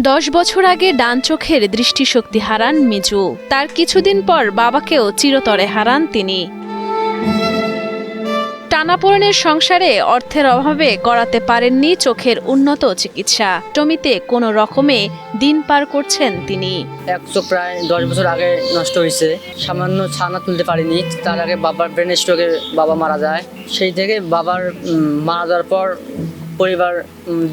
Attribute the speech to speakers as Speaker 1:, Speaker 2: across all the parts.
Speaker 1: দশ বছর আগে ডান চোখের দৃষ্টিশক্তি হারান মিজু। তার কিছুদিন পর বাবাকেও চিরতরে হারান তিনি। টানাপোড়েনের সংসারে অর্থের অভাবে করাতে পারেননি চোখের উন্নত চিকিৎসা। টমিতে কোনো রকমে দিন পার করছেন তিনি।
Speaker 2: এক চোখ প্রায় দশ বছর আগে নষ্ট হয়েছে। সামান্য ছানা তুলতে পারিনি। তার আগে বাবার ব্রেন স্ট্রোকে বাবা মারা যায়। সেই থেকে বাবার মারা যাওয়ার পর পরিবার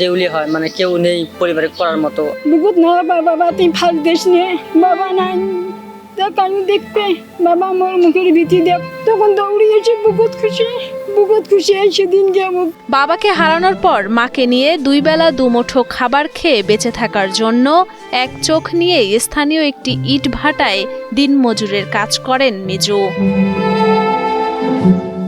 Speaker 2: দেউলি হয় মানে কেউ নেই পরিবারে করার মতো।
Speaker 3: বুকুত না বাবা তুই ফাল দেশ নিয়ে বাবা নাই দেখ আমি দেখতে। বাবা আমার মুখের ভীতি দেখ। তখন দৌড়িয়েছে বুকুত খুশি বুকুত খুশি এই সেদিন যাব
Speaker 1: বাবাকে হারানোর পর মাকে নিয়ে দুই বেলা দুমুঠো খাবার খেয়ে বেঁচে থাকার জন্য এক চোখ নিয়ে স্থানীয় একটি ইট ভাটায় দিনমজুরের কাজ করেন মিজু।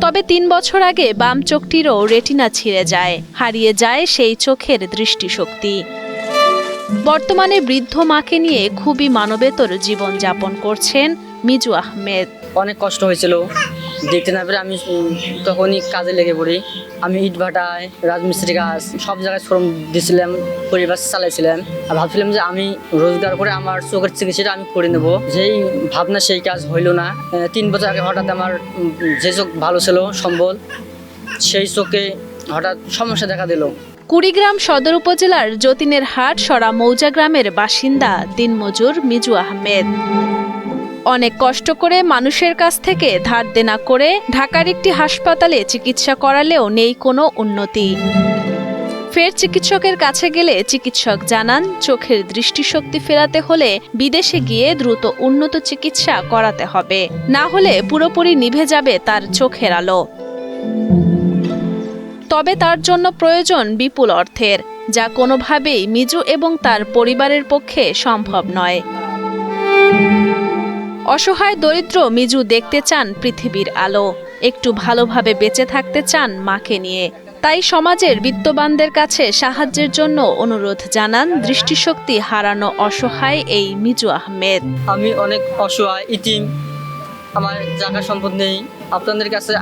Speaker 1: তবে তিন বছর আগে বাম চোখটিরও রেটিনা ছিঁড়ে যায়, হারিয়ে যায় সেই চোখের দৃষ্টিশক্তি। বর্তমানে বৃদ্ধ মাকে নিয়ে খুবই মানবেতর জীবন যাপন করছেন মিজু আহমেদ।
Speaker 2: অনেক কষ্ট হয়েছিল। দেখতে না পেরে আমি তখনই কাজে লেগে পড়ি। আমি ইট ভাটায় রাজমিস্ত্রি কাজ, সব জায়গায় শ্রম দিয়েছিলাম পরিবার চালাইছিলাম। আর ভাবছিলাম যে আমি রোজগার করে আমার চোখের চিকিৎসাটা আমি করে নেব। যেই ভাবনা সেই কাজ হইল না। তিন বছর আগে হঠাৎ আমার যে চোখ ভালো ছিল, সম্বল, সেই চোখে হঠাৎ সমস্যা দেখা দিল।
Speaker 1: কুড়িগ্রাম সদর উপজেলার যতীনের হাট সরা মৌজা গ্রামের বাসিন্দা দিনমজুর মিজু আহমেদ। অনেক কষ্ট করে মানুষের কাছ থেকে ধার দেনা করে ঢাকার একটি হাসপাতালে চিকিৎসা করালেও নেই কোনো উন্নতি। ফের চিকিৎসকের কাছে গেলে চিকিৎসক জানান, চোখের দৃষ্টিশক্তি ফেরাতে হলে বিদেশে গিয়ে দ্রুত উন্নত চিকিৎসা করাতে হবে। না হলে পুরোপুরি নিভে যাবে তার চোখের আলো। তবে তার জন্য প্রয়োজন বিপুল অর্থের, যা কোনোভাবেই মিজু এবং তার পরিবারের পক্ষে সম্ভব নয়। অসহায় দরিদ্র মিজু দেখতে চান পৃথিবীর আলো। একটু ভালোভাবে বেঁচে থাকতে চান মাকে নিয়ে। তাই সমাজের বিত্তবানদের কাছে সাহায্যের জন্য অনুরোধ জানান দৃষ্টিশক্তি হারানো অসহায় এই মিজু আহমেদ।
Speaker 2: আমি অনেক অসহায়, ইতিম। আমার জায়গা সম্পদ নেই। আপনাদের কাছে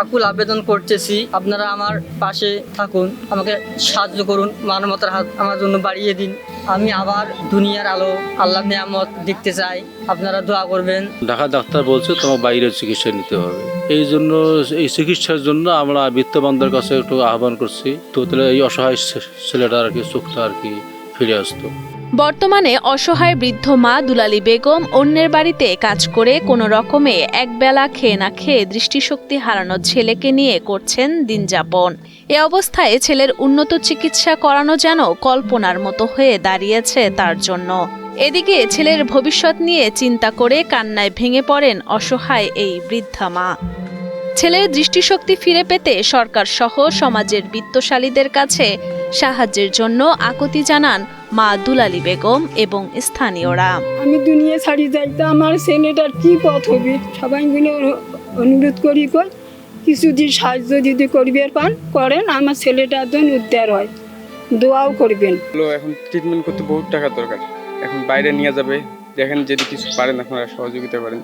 Speaker 2: আকুল আবেদন করতেছি। আপনারা আমার পাশে থাকুন, আমাকে সাহায্য করুন, মানবতার হাত আমার জন্য বাড়িয়ে দিন। আমি আবার দুনিয়ার আলো আল্লাহ নিয়ামত দেখতে চাই। আপনারা দোয়া করবেন।
Speaker 4: ঢাকা ডাক্তার বলছে, তোমার বাইরে চিকিৎসা নিতে হবে। এই জন্য, এই চিকিৎসার জন্য আমরা বিত্তবানদের কাছে একটু আহ্বান করছি। তো তাহলে এই অসহায় ছেলেটা আর কি চোখটা আর কি ফিরে আসতো।
Speaker 1: বর্তমানে অসহায় বৃদ্ধ মা দুলালী বেগম অন্যের বাড়িতে কাজ করে কোনো রকমে একবেলা খেয়ে না খেয়ে দৃষ্টিশক্তি হারানো ছেলেকে নিয়ে করছেন দিনযাপন। এ অবস্থায় ছেলের উন্নত চিকিৎসা করানো যেন কল্পনার মতো হয়ে দাঁড়িয়েছে তার জন্য। এদিকে ছেলের ভবিষ্যৎ নিয়ে চিন্তা করে কান্নায় ভেঙে পড়েন অসহায় এই বৃদ্ধা মা। ছেলের দৃষ্টিশক্তি ফিরে পেতে সরকার সহ সমাজের বিত্তশালীদের কাছে সাহায্যের জন্য আকুতি জানান মা দুলালী বেগম এবং স্থানীয়রা।
Speaker 3: আমি দুনিয়া ছাড়ি যাইতে আমার ছেলেটার কি পথ হবে? সবাই মিলে অনুরোধ করি কই কিছু যদি সাহায্য যদি করবে পান করেন আমার ছেলেটার জন্য উদ্ধার হয়। দোয়াও করবেন।
Speaker 5: হলো এখন ট্রিটমেন্ট করতে বহুত টাকা দরকার। এখন বাইরে নিয়ে যাবে দেখেন যদি কিছু পারেন আপনারা সহযোগিতা করেন।